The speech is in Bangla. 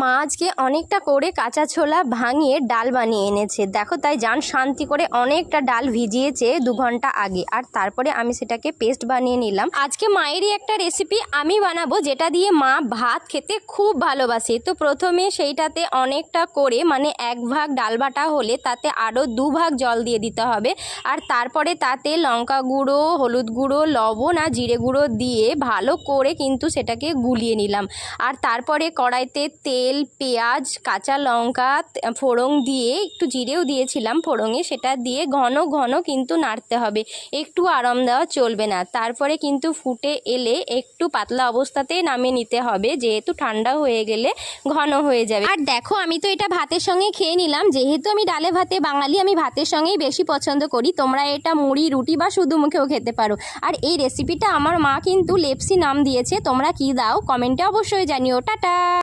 মা আজকে অনেকটা করে কাঁচা ছোলা ভাঙিয়ে ডাল বানিয়ে এনেছে। দেখো তাই জান, শান্তি করে অনেকটা ডাল ভিজিয়েছে দু ঘণ্টা আগে। আর তারপরে আমি সেটাকে পেস্ট বানিয়ে নিলাম। আজকে মায়েরই একটা রেসিপি আমি বানাবো যেটা দিয়ে মা ভাত খেতে খুব ভালোবাসে। তো প্রথমে সেইটাতে অনেকটা করে মানে এক ভাগ ডাল বাটা হলে তাতে আরও দু ভাগ জল দিয়ে দিতে হবে। আর তারপরে তাতে লঙ্কা গুঁড়ো, হলুদ গুঁড়ো, লবণ আর জিরে গুঁড়ো দিয়ে ভালো করে কিন্তু সেটাকে গুলিয়ে নিলাম। আর তারপরে কড়াইতে তেল পেঁয়াজ, কাঁচা লঙ্কা ফোড়ন দিয়ে, একটু জিরেও দিয়েছিলাম ফোড়ঙে সেটা দিয়ে ঘন ঘন কিন্তু নাড়তে হবে। একটু আরাম দেওয়া চলবে না। তারপরে কিন্তু ফুটে এলে একটু পাতলা অবস্থাতেই নামিয়ে নিতে হবে, যেহেতু ঠান্ডা হয়ে গেলে ঘন হয়ে যাবে। আর দেখো, আমি তো এটা ভাতের সঙ্গে খেয়ে নিলাম। যেহেতু আমি ডালে ভাতে বাঙালি, আমি ভাতের সঙ্গেই বেশি পছন্দ করি। তোমরা এটা মুড়ি, রুটি বা শুধু মুখেও খেতে পারো। আর এই রেসিপিটা আমার মা কিন্তু লেপসি নাম দিয়েছে। তোমরা কি দাও, কমেন্টে অবশ্যই জানিও। টাটা!